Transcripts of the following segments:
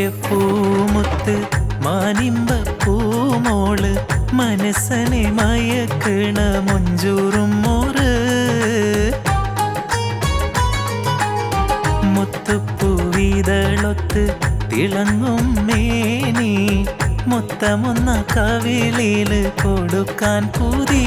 മാണിക്യപ്പൂമുത്ത് മാനിമ്പ പൂമോൾ മനസ്സനെ മയക്കണ മൊഞ്ചൂറും മോറ്. മുത്തുപ്പൂവിതളൊത്ത് തിളങ്ങും മേനി മൊത്തമൊന്ന കവിളിൽ കൊടുക്കാൻ പുതി.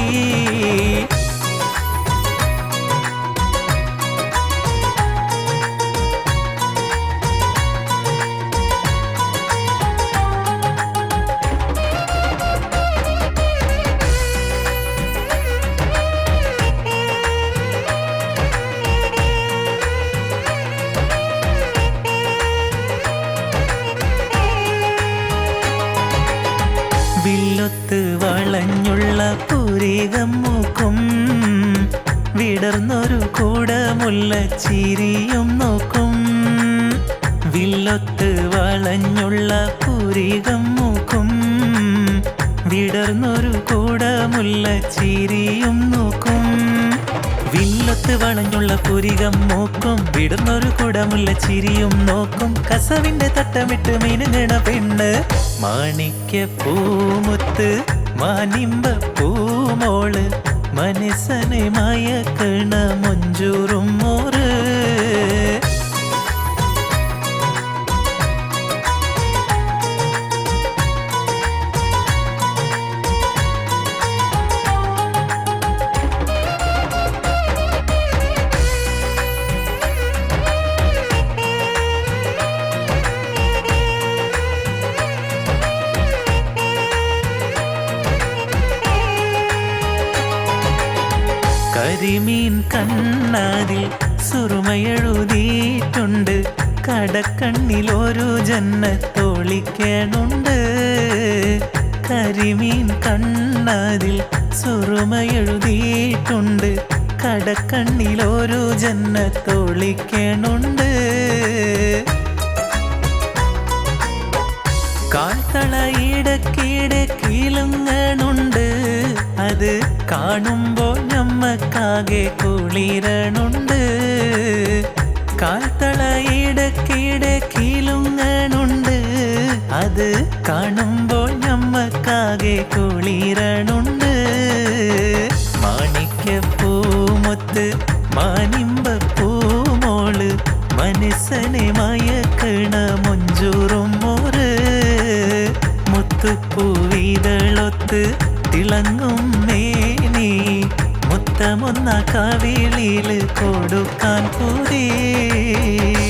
വില്ലൊത്ത് വളഞ്ഞുള്ള പുരികം മൂക്കും. വിടർന്നൊരു കൂടമുള്ള ചിരിയും നോക്കും വില്ലൊത്ത് വളഞ്ഞുള്ള പുരികം മൂക്കും. വിടർന്നൊരു കൂടമുള്ള ചിരിയും നോക്കും വില്ലൊത്ത് വളഞ്ഞുള്ള പുരികം മൂക്കും. വിടുന്നൊരു കുടമുള്ള ചിരിയും നോക്കും. കസവിന്റെ തട്ടമിട്ട് മിനുങ്ങണ പെണ്ണ്. മാണിക്യ പൂമുത്ത് മാനിമ്പ പൂമോൾ. മനസ്സനെ മയക്കണ മൊഞ്ചൂറും മോറ്. കരിമീൻ കണ്ണാതിൽ സുറുമയെഴുതിയിട്ടുണ്ട്. കടക്കണ്ണിൽ ഒരു ജന്നത്തൊളിക്കണുണ്ട് കരിമീൻ കണ്ണാതിൽ സുറുമയെഴുതിയിട്ടുണ്ട്. കടക്കണ്ണിൽ ഒരു ജന്നത്തൊളിക്കണുണ്ട് കാൽത്തളയിടക്കിടെ കീലുങ്ങണുണ്ട് അത് കാണുമ്പോൾ നമ്മക്കാകെ കുളിരണുണ്ട്. കാൽത്തളയിടക്കിടെ കീലുങ്ങണുണ്ട് അത് കാണുമ്പോൾ നമ്മക്കാകെ കുളിരണുണ്ട്. മാണിക്യപ്പൂമുത്ത് മാനിമ്പ പൂമോൾ മനസ്സനെ മയക്കണ മൊഞ്ചൂറും മോറ് മുത്തുപ്പൂവിതളൊത്ത് തിളങ്ങും മേനി മുത്തമൊന്ന കവിളിൽ കൊടുക്കാൻ പുതിയേ